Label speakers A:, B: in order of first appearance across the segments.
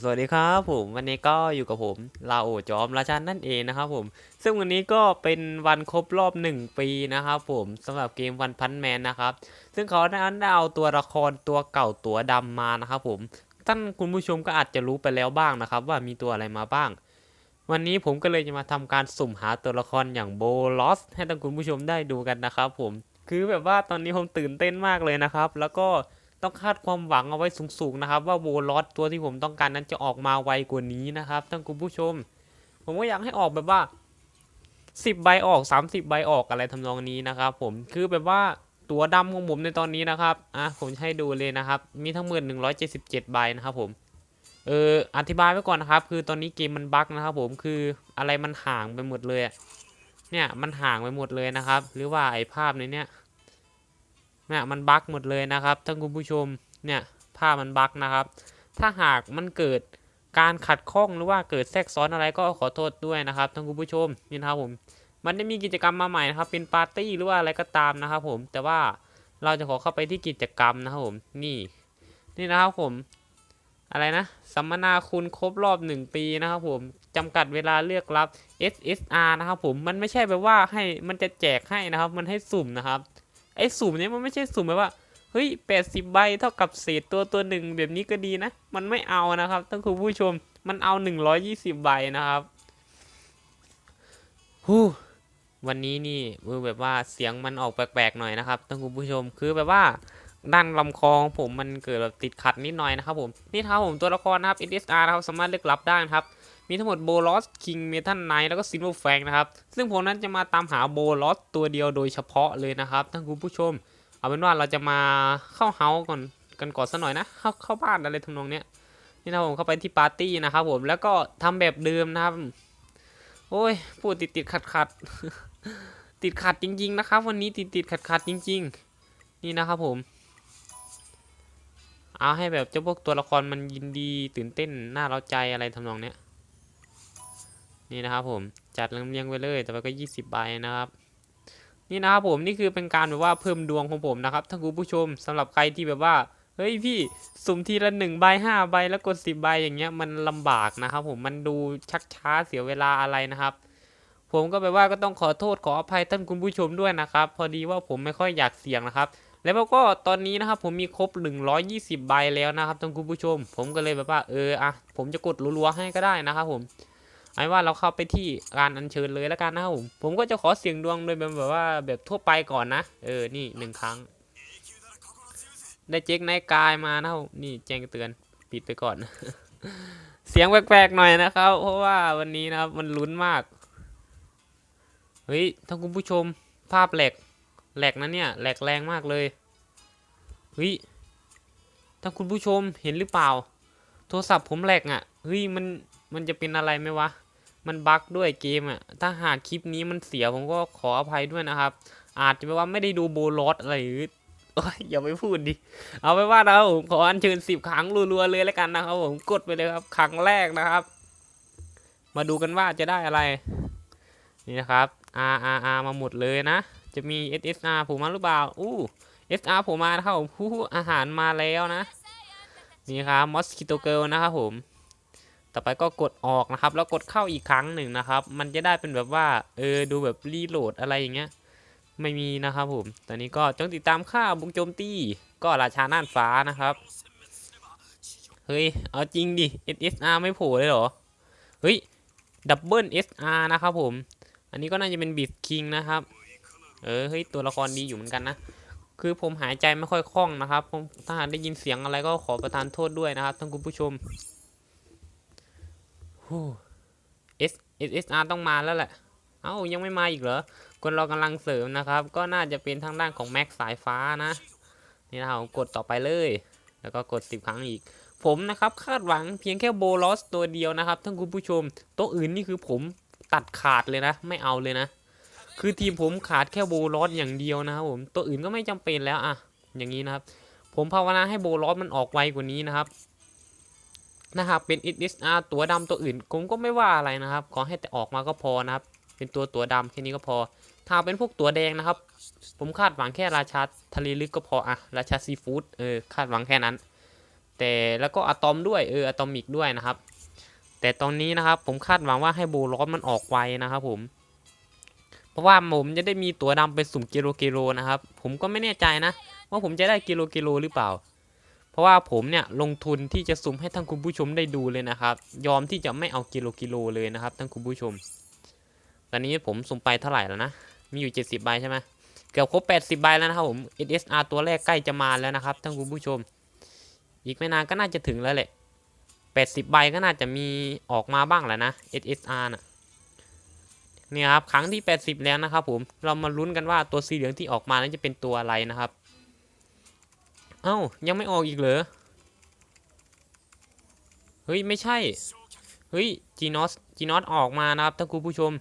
A: สวัสดีครับผมวันนี้ก็อยู่กับผมลาโอจอมราชันนั่นเองนะครับผมซึ่งวันนี้ก็เป็นวันครบรอบ 1 ปีนะครับผมสำหรับเกมวันพันแมนนะครับซึ่งเขาได้เอาตัวละครตัวเก่าตัวดำมานะครับผมท่านคุณผู้ชมก็อาจจะรู้ไปแล้วบ้างนะครับ ว่ามีตัวอะไรมาบ้าง วันนี้ผมก็เลยจะมาทำการสุ่มหาตัวละครอย่างโบลอสให้ท่านคุณผู้ชมได้ดูกันนะครับผมคือแบบว่าตอนนี้ผมตื่นเต้นมากเลยนะครับ แล้วก็ ต้องคาดความหวังเอาไว้สูงๆนะครับ ว่าโบลอสตัวที่ผมต้องการนั้นจะออกมาไวกว่านี้นะครับท่านคุณผู้ชม ผมก็อยากให้ออกแบบว่า 10 ใบออก 30 ใบออกอะไรทำนองนี้นะครับ ผมคือแบบว่าตัวดำของผมในตอนนี้นะครับอะผมให้ดูเลยนะครับ มีทั้งหมด177 ใบนะครับผมเอออธิบายไว้ก่อนนะครับ คือตอนนี้เกมมันบั๊กนะครับ ผมคืออะไรมันห่างไปหมดเลยเนี่ยมันห่างไปหมดเลยนะครับ หรือว่าไอ้ภาพในเนี้ย เนี่ยมันบั๊กหมดเลยนะครับท่านคุณผู้ชมเนี่ยภาพมันบั๊กนะครับ ถ้าหากมันเกิดการขัดข้องหรือว่าเกิดแทรกซ้อนอะไรก็ขอโทษด้วยนะครับท่านคุณผู้ชมนี่นะครับผมมันได้มีกิจกรรมมาใหม่นะครับ เป็นปาร์ตี้หรือว่าอะไรก็ตามนะครับ ผมแต่ว่าเราจะขอเข้าไปที่กิจกรรมนะครับผมนี่ นี่นะครับผม อะไรนะ สัมมนาคุณครบรอบ 1 ปีนะครับผมจำกัดเวลาเลือกรับ SSR นะครับผมมันไม่ใช่แบบว่าให้มันจะแจกให้นะครับ มันให้สุ่มนะครับ ไอ้สุ่มเนี้ยมันไม่ใช่สุ่มแบบว่าเฮ้ย80ใบเท่ากับเศษตัวตัวหนึ่งแบบนี้ก็ดีนะ มันไม่เอานะครับท่านคุณผู้ชมมันเอา120ใบนะครับฮู้วันนี้นี่มือแบบว่าเสียงมันออกแปลกๆหน่อยนะครับท่านคุณผู้ชมคือแบบว่าด้านลำคอของผมมันเกิดแบบติดขัดนิดหน่อยนะครับผมนี่ครับผมตัวละครนะครับ SSR นะครับสามารถเลือกรับได้นะครับ มีทั้งหมดโบลอสคิงเมทัลไนแล้วก็ซินโวแฟงนะครับ ซึ่งผมนั้นจะมาตามหาโบลอสตัวเดียวโดยเฉพาะเลยนะครับท่านคุณผู้ชม เอาเป็นว่าเราจะมาเข้าเฮาก่อนกันก่อนสักหน่อยนะ เข้าเข้าบ้านอะไรทำนองเนี้ยนี่นะผมเข้าไปที่ปาร์ตี้นะครับผมแล้วก็ทำแบบเดิมนะครับ โอ้ยพูดติดติดขัดขัดติดขัดจริง ๆ นะครับ วันนี้ติดติดขัดขัดจริง ๆ นี่นะครับผมเอาให้แบบเจ้าพวกตัวละครมันยินดีตื่นเต้นน่าเร้าใจอะไรทำนองเนี้ย นี่นะครับผมจัดเรียงไปเลย แต่ว่าก็ 20 ใบนะครับนี่นะครับผมนี่คือเป็นการแบบว่าเพิ่มดวงของผมนะครับท่านคุณผู้ชมสำหรับใครที่แบบว่าเฮ้ยพี่สุ่มทีละหนึ่งใบห้าใบแล้วกดสิบใบอย่างเงี้ยมันลำบากนะครับผมมันดูชักช้าเสียเวลาอะไรนะครับ ผมก็แบบว่าก็ต้องขอโทษขออภัยท่านคุณผู้ชมด้วยนะครับ พอดีว่าผมไม่ค่อยอยากเสี่ยงนะครับ แล้วก็ตอนนี้นะครับผมมีครบ 120 ใบแล้วนะครับท่านคุณผู้ชม ผมก็เลยแบบว่าเอออะผมจะกดรัวๆให้ก็ได้นะครับผม ไอ้ว่าเราเข้าไปที่การอัญเชิญเลยแล้วกันนะครับผมผมก็จะขอเสียงดวงโดยแบบว่าแบบทั่วไปก่อนนะ เออ นี่หนึ่งครั้ง ได้เจ๊กนกายมานะครับนี่แจ้งเตือนปิดไปก่อน เสียงแปลกๆหน่อยนะครับ เพราะว่าวันนี้นะครับมันลุ้นมาก เฮ้ยท่านคุณผู้ชมภาพแหลกแหลกนะเนี่ยแหลกแรงมากเลยเฮ้ยท่านคุณผู้ชมเห็นหรือเปล่า โทรศัพท์ผมแหลกอะ่ะเฮ้ยมันมันจะเป็นอะไรไหมวะ มันบั๊กด้วยเกมอะ ถ้าหากคลิปนี้มันเสียผมก็ขออภัยด้วยนะครับ อาจจะแปลว่าไม่ได้ดูโบลอสอะไรหรืออย่าไปพูดดิ เอาไปนว่านะครับผมขออัญเชิญสิบครั้งรัวๆเลยแล้วกันนะครับผมกดไปเลยครับครั้งแรกนะครับ มาดูกันว่าจะได้อะไร นี่นะครับ R R R มาหมดเลยนะ จะมี S S R ผมมาหรือเปล่า อู้ S R ผมมานะครับผมผู้อาหารมาแล้วนะ นี่ครับ Mosquito Girl นะครับผม ต่อไปก็กดออกนะครับ แล้วกดเข้าอีกครั้งหนึ่งนะครับ มันจะได้เป็นแบบว่าเออดูแบบรีโหลดอะไรอย่างเงี้ยไม่มีนะครับผมตอนนี้ก็จงติดตามค่าบุกโจมตีก็ราชาน่านฟ้านะครับ เฮ้ย เอาจริงดิ SSR ไม่โผล่เลยเหรอ เฮ้ย ดับเบิล SR นะครับผม อันนี้ก็น่าจะเป็นบิดคิงนะครับ เออ เฮ้ย ตัวละครดีอยู่เหมือนกันนะ คือผมหายใจไม่ค่อยคล่องนะครับ ผมถ้าหากได้ยินเสียงอะไรก็ขอประทานโทษด้วยนะครับท่านคุณผู้ชม S SSR ต้องมาแล้วแหละ เอ้ายังไม่มาอีกเหรอคนเรากำลังเสริมนะครับ ก็น่าจะเป็นทางด้านของแม็กสายฟ้านะ นี่นะครับกดต่อไปเลย แล้วก็กด 10 ครั้งอีก ผมนะครับคาดหวังเพียงแค่โบลอสตัวเดียวนะครับท่านคุณผู้ชม ตัวอื่นนี่คือผมตัดขาดเลยนะ ไม่เอาเลยนะ คือทีมผมขาดแค่โบลอสอย่างเดียวนะครับผม ตัวอื่นก็ไม่จำเป็นแล้วอะอย่างนี้นะครับ ผมภาวนาให้โบลอสมันออกไวกว่านี้นะครับ นะครับเป็น SSR ตัวดำตัวอื่นผมก็ไม่ว่าอะไรนะครับ ขอให้แต่ออกมาก็พอนะครับ เป็นตัวตัวดำแค่นี้ก็พอ ถ้าเป็นพวกตัวแดงนะครับ ผมคาดหวังแค่ราชาทะเลลึกก็พออะราชาซีฟู้ดเออคาดหวังแค่นั้น แต่แล้วก็อะตอมด้วยเอออะตอมิกด้วยนะครับ แต่ตอนนี้นะครับผมคาดหวังว่าให้โบลอสมันออกไวนะครับผมเพราะว่าผมจะได้มีตัวดำไปสุ่มกิโลกิโลนะครับ ผมก็ไม่แน่ใจนะ ว่าผมจะได้กิโลกิโลหรือเปล่า ราะว่าผมเนี่ยลงทุนที่จะสุ่มให้ทั้งคุณผู้ชมได้ดูเลยนะครับ ยอมที่จะไม่เอากิโลกิโลเลยนะครับทั้งคุณผู้ชม ตอนนี้ผมสุ่มไปเท่าไหร่แล้วนะ มีอยู่ 70 ใบใช่ไหมเกือบครบ 80 ใบแล้วนะครับผม SSR ตัวแรกใกล้จะมาแล้วนะครับทั้งคุณผู้ชม อีกไม่นานก็น่าจะถึงแล้วแหละ 80 ใบก็น่าจะมีออกมาบ้างแหละนะ SSR น่ะนี่ครับครั้งที่ 80 แล้วนะครับผม เรามาลุ้นกันว่าตัวสีเหลืองที่ออกมานั้นจะเป็นตัวอะไรนะครับ อ้ายังไม่ออกอีกเหรอ เฮ้ย ไม่ใช่ เฮ้ย g n o s g n o s อสออกมานะครับท่านคุณผู้ชม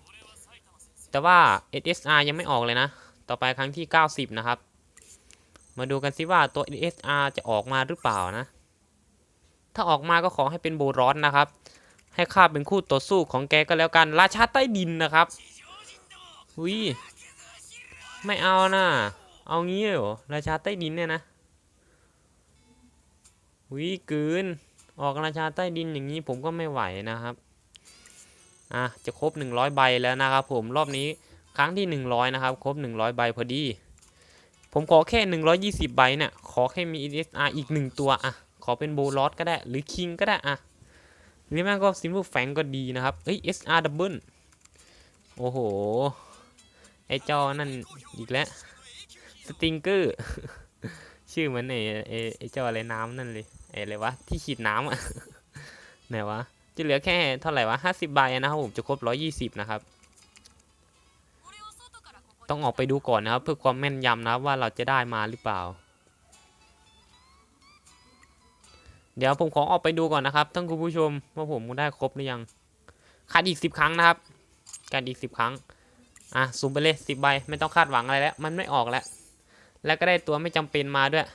A: แต่ว่า SSR ยังไม่ออกเลยนะ ต่อไปครั้งที่ 90 นะครับ มาดูกันซิว่าตัว SSR จะออกมาหรือเปล่านะ ถ้าออกมาก็ขอให้เป็นโบรอนนะครับ ให้ข้าเป็นคู่ต่อสู้ของแกก็แล้วกัน ราชาใต้ดินนะครับอุ้ยไม่เอานะ เอางี้เหรอ ราชาใต้ดินเนี่ยนะ อุ้ยเกินออกราชาใต้ดินอย่างนี้ผมก็ไม่ไหวนะครับ อะ จะครบ 100 ใบแล้วนะครับผมรอบนี้ครั้งที่ 100 นะครับ ครบ 100 ใบพอดี ผมขอแค่ 120 ใบเนี่ย ขอแค่มี SR อีก 1 ตัวอะ ขอเป็นโบลอสก็ได้ หรือคิงก็ได้อะ หรือแม่งก็ซิม p ลแฟงก็ดีนะครับ เอ้ย SR double โอ้โห ไอจอนั่นอีกแล้ว สติงเกอร์ ชื่อเหมือนไอไอไอเจ้าอะไรน้ำนั่นเลยไออะไรวะที่ฉีดน้ำอะไหนวะจะเหลือแค่เท่าไหร่วะห้าสิบใบนะครับผมจะครบร้อยี่สิบนะครับ ต้องออกไปดูก่อนนะครับ เพื่อความแม่นยำนะครับว่าเราจะได้มาหรือเปล่า เดี๋ยวผมขอออกไปดูก่อนนะครับท่านคุณผู้ชมว่าผมได้ครบหรือยังขาดอีกสิบครั้งนะครับขาดอีกสิบครั้งอะซูมไปเลยสิบใบไม่ต้องคาดหวังอะไรแล้ว มันไม่ออกแล้ว แล้วก็ได้ตัวไม่จำเป็นมาด้วย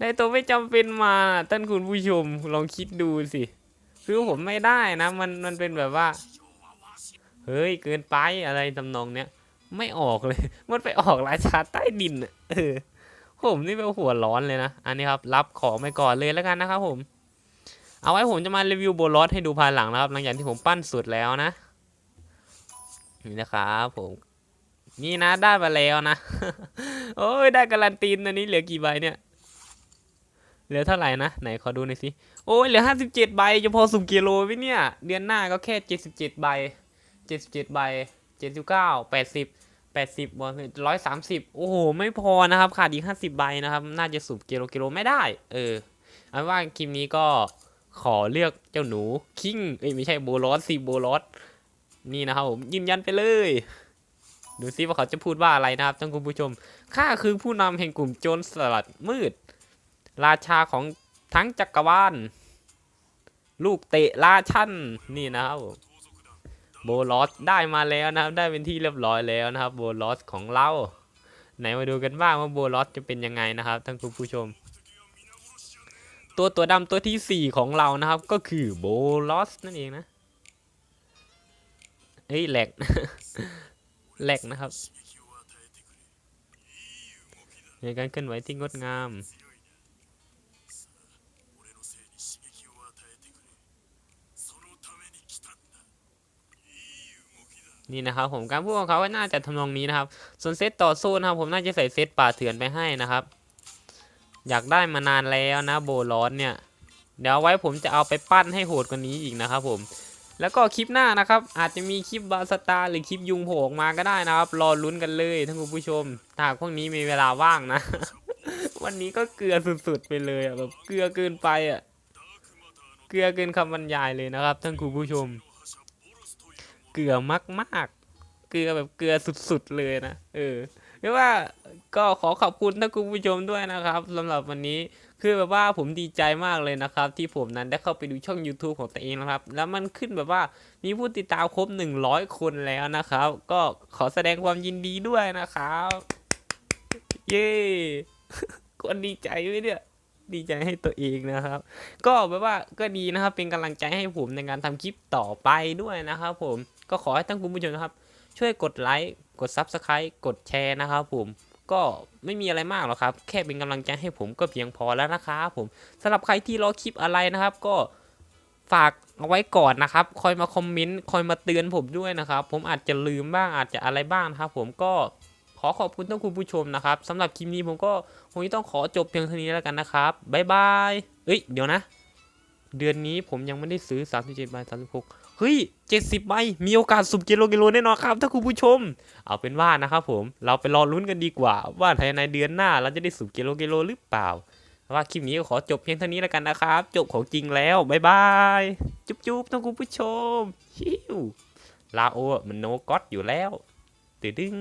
A: ได้ตัวไม่จำเป็นมาท่านคุณผู้ชมลองคิดดูสิ คือผมไม่ได้นะ มันมันเป็นแบบว่า เฮ้ยเกินไปอะไรทำนองเนี้ยไม่ออกเลย มันไปออกราชาใต้ดินอะเออผมนี่เป็นหัวร้อนเลยนะ อันนี้ครับรับของไปก่อนเลยแล้วกันนะครับผม เอาไว้ผมจะมารีวิวโบลอสให้ดูภายหลังนะครับ หลังจากที่ผมปั้นสุดแล้วนะ นี่นะครับผม นี่นะได้มาแล้วนะ โอ้ยได้การันตีนอันนี้เหลือกี่ใบเนี่ย เหลือเท่าไหร่นะ ไหนขอดูหน่อยสิ โอ้ยเหลือห้าสิบเจ็ดใบจะพอสุ่มกิโลไหมเนี่ย เดือนหน้าก็แค่เจ็ดสิบเจ็ดใบเจ็ดสิบเจ็ดใบเจ็ดสิบเก้าแปดสิบแปดสิบบวกร้อยสามสิบโอ้โห ไม่พอนะครับ ขาดอีกห้าสิบใบนะครับ น่าจะสุ่มกิโลกิโลไม่ได้ เออเอาเป็นว่าคลิปนี้ก็ขอเลือกเจ้าหนูคิงเอ้ยไม่ใช่โบลอสสิโบลอสนี่นะครับผมยืนยันไปเลย ดูซิว่าเขาจะพูดว่าอะไรนะครับท่านคุณผู้ชม ข้าคือผู้นำแห่งกลุ่มโจรสลัดมืด ราชาของทั้งจักรวาล ลูกเตะราชันนี่นะครับโบลอสได้มาแล้วนะครับ ได้เป็นที่เรียบร้อยแล้วนะครับ โบลอสของเรา ไหนมาดูกันบ้างว่าโบลอสจะเป็นยังไงนะครับท่านคุณผู้ชม ตัวตัวดำตัวที่ 4 ของเรานะครับ ก็คือโบลอสนั่นเองนะเฮ้ยแหลก แหลกนะครับในการเคลื่อนไหวที่งดงามนี่นะครับผมการพูดของเขาน่าจะทำนองนี้นะครับ ส่วนเซตต่อสู้นะครับ ผมน่าจะใส่เซตป่าเถื่อนไปให้นะครับ อยากได้มานานแล้วนะโบลอนเนี่ย เดี๋ยวไว้ผมจะเอาไปปั้นให้โหดกว่านี้อีกนะครับผม แล้วก็คลิปหน้านะครับ อาจจะมีคลิปบาสตาหรือคลิปยุงโผล่ออกมาก็ได้นะครับ รอลุ้นกันเลยท่านผู้ชมถ้าหากพวกนี้มีเวลาว่างนะ วันนี้ก็เกลือสุดๆไปเลยอะแบบเกลือเกินไปอะเกลือเกินคำบรรยายเลยนะครับท่านผู้ชม เกลือมากๆ เกลือแบบเกลือสุดๆเลยนะเออ เรียกว่าก็ขอขอบคุณท่านคุณผู้ชมด้วยนะครับสำหรับวันนี้คือแบบว่าผมดีใจมากเลยนะครับ ที่ผมนั้นได้เข้าไปดูช่อง YouTube ของตัวเองนะครับ แล้วมันขึ้นแบบว่ามีผู้ติดตามครบ 100 คนแล้วนะครับ ก็ขอแสดงความยินดีด้วยนะครับ เย้คนดีใจไหมเนี่ยดีใจให้ตัวเองนะครับ ก็แบบว่าก็ดีนะครับเป็นกำลังใจให้ผมในการทำคลิปต่อไปด้วยนะครับ ผมก็ขอให้ท่านคุณผู้ชมนะครับ ช่วยกดไลค์ กด Subscribe กดแชร์นะครับผมก็ไม่มีอะไรมากหรอกครับ แค่เป็นกำลังใจให้ผมก็เพียงพอแล้วนะครับผมสำหรับใครที่รอคลิปอะไรนะครับ ก็ฝากเอาไว้ก่อนนะครับ คอยมาคอมเมนต์คอยมาเตือนผมด้วยนะครับ ผมอาจจะลืมบ้างอาจจะอะไรบ้างนะครับผมก็ขอขอบคุณท่านคุณผู้ชมนะครับสำหรับคลิปนี้ผมก็คงจะต้องขอจบเพียงเท่านี้แล้วกันนะครับบ๊ายบายเอ้ยเดี๋ยวนะ เดือนนี้ผมยังไม่ได้ซื้อ 37ใบ36 เฮ้ย 70ใบมีโอกาสสุ่มกิโลกิโลแน่นอนครับ ถ้าคุณผู้ชม เอาเป็นว่านะครับผมเราไปรอลุ้นกันดีกว่า ว่าภายในเดือนหน้าเราจะได้สุ่มกิโลกิโลหรือเปล่าว่าคลิปนี้ก็ขอจบเพียงเท่านี้แล้วกันนะครับ จบของจริงแล้วบ๊ายบายจุ๊บจุ๊บท่านคุณผู้ชมฮิวลาโอมันโนก็อตอยู่แล้วติดดึง